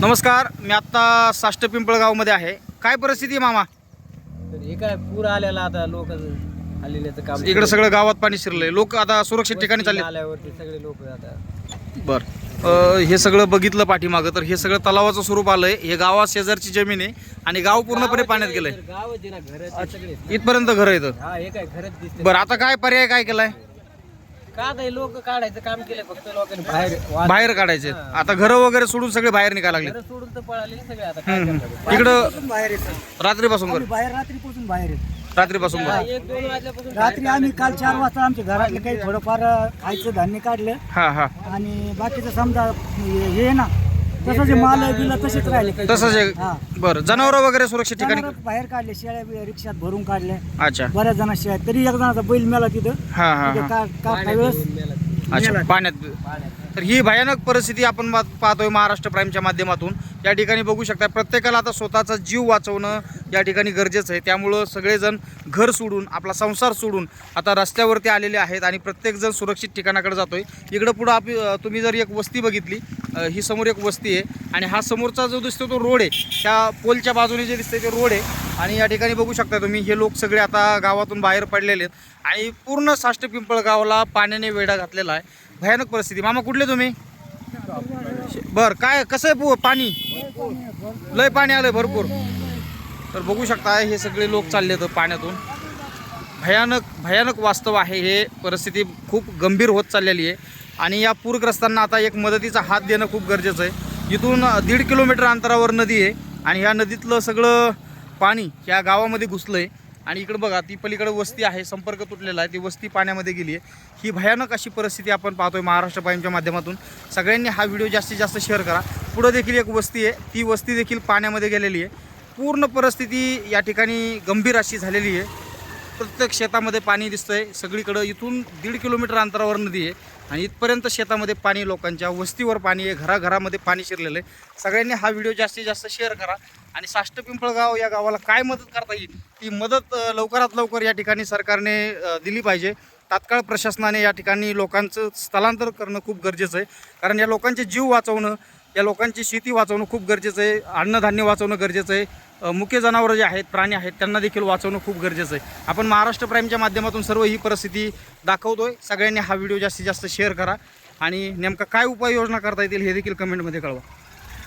नमस्कार मी आत्ता साष्ट पिंपळगावमध्ये आहे. काय परिस्थिती आहे मामा? तर हे काय पूर आलेला आता लोक आलेले तर काम इकडे सगळं गावात पाणी शिरलंय. लोक आता सुरक्षित ठिकाणी चालले आल्यावरती सगळे लोक आता. बर. अ, हे सगळं बघितलं पाठीमागं तर हे सगळं तलावाचं स्वरूप आलंय. हे गावात शेजारची जमीन आहे आणि गाव पूर्णपणे पाण्यात गेलंय. गाव आहे ना घर सगळे. इथपर्यंत घर येतं हा हे काय घरच दिसते बरं आता काय पर्याय काय केलाय? का लोक काढायचं काम केलं फक्त लोकांनी बाहेर वाद- बाहेर काढायचे आता घरं वगैरे सोडून सगळे बाहेर निघायला लागले. घरं सोडून तर पळाले ना सगळे आता काय हम्म, करणार? हम्म. इकडं बाहेर येतो रात्रीपासून बाहेर रात्रीपासून बाहेर येतो. रात्रीपासून हा, घर एक दोन वाजल्यापासून रात्री आम्ही काल चार वाजता आमच्या घरातले काही थोडंफार खायचं धान्य काढलं. हा हा. आणि बाकीचं समजा हे हे ना तसं जे माल बिल तसेच राहिले. तसंच हा. आहे बरं. जनावरं वगैरे सुरक्षित ठिकाणी जनावरं बाहेर काढले शेळ्या बी रिक्षात भरून काढल्या अच्छा. बऱ्याच जण शेळ्या तरी एक जणाचा बैल मेला तिथं. हा हा तिथं हा. का काढता वेळेस अच्छा पाण्यात. तर ही भयानक परिस्थिती आपण पाह- पाहतोय महाराष्ट्र प्राईमच्या माध्यमातून. या ठिकाणी बघू शकता प्रत्येकाला आता स्वतःचा जीव वाचवणं या ठिकाणी गरजेचं आहे. त्यामुळं सगळेजण घर सोडून आपला संसार सोडून आता रस्त्यावरती आलेले आहेत आणि प्रत्येकजण सुरक्षित ठिकाणाकडे जातोय. इकडं पुढं आप तुम्ही जर एक वस्ती बघितली ही समोर एक वस्ती आहे. आणि हा समोरचा जो दिसतो तो रोड आहे. त्या पोलच्या बाजूने जे दिसतंय ते रोड आहे. आणि या ठिकाणी बघू शकता तुम्ही हे लोक सगळे आता गावातून बाहेर पडलेले आहेत. आणि पूर्ण साष्टपिंपळ गावाला पाण्याने वेढा घातलेला आहे. भयानक परिस्थिती. मामा कुठले तुम्ही? बर काय कसं आहे पु- पाणी? लय पाणी आलंय भरपूर. तर बघू शकता हे सगळे लोक चालले आहेत पाण्यातून. भयानक भयानक वास्तव आहे हे. परिस्थिती खूप गंभीर होत चाललेली आहे. आणि या पूरग्रस्तांना आता एक मदतीचा हात देणं खूप गरजेचं आहे. इथून दीड किलोमीटर अंतरावर नदी आहे आणि ह्या नदीतलं सगळं पाणी ह्या गावामध्ये घुसलं आहे आणि इकडं बघा ती पलीकडे वस्ती आहे संपर्क तुटलेला आहे ती वस्ती पाण्यामध्ये गेली आहे. ही भयानक अशी परिस्थिती आपण पाहतोय महाराष्ट्र प्राईमच्या माध्यमातून. सगळ्यांनी हा व्हिडिओ जास्तीत जास्त शेअर करा. पुढं देखील एक वस्ती आहे ती वस्ती देखील पाण्यामध्ये गेलेली आहे. पूर्ण परिस्थिती या ठिकाणी गंभीर अशी झालेली आहे. प्रत्येक शेतामध्ये पाणी दिसतंय. सगळीकडं इथून दीड किलोमीटर अंतरावर नदी आहे आणि इथपर्यंत शेतामध्ये पाणी लोकांच्या वस्तीवर पाणी आहे घराघरामध्ये पाणी शिरलेलं आहे. सगळ्यांनी हा व्हिडिओ जास्तीत जास्त शेअर करा आणि साष्ट पिंपळगाव या गावाला काय मदत करता येईल ती मदत लवकरात लवकर या ठिकाणी सरकारने दिली पाहिजे. तात्काळ प्रशासनाने या ठिकाणी लोकांचं स्थलांतर करणं खूप गरजेचं आहे. कारण या लोकांचे जीव वाचवणं या लोकांची शेती वाचवणं खूप गरजेचं आहे. अन्नधान्य वाचवणं गरजेचं आहे. मुख्य जनावरं जे आहेत प्राणी आहेत त्यांना देखील वाचवणं खूप गरजेचं आहे. आपण महाराष्ट्र प्राईमच्या माध्यमातून सर्व ही परिस्थिती दाखवतोय. सगळ्यांनी हा व्हिडिओ जास्तीत जास्त शेअर करा. आणि नेमका काय उपाययोजना करता येतील हे देखील कमेंटमध्ये कळवा.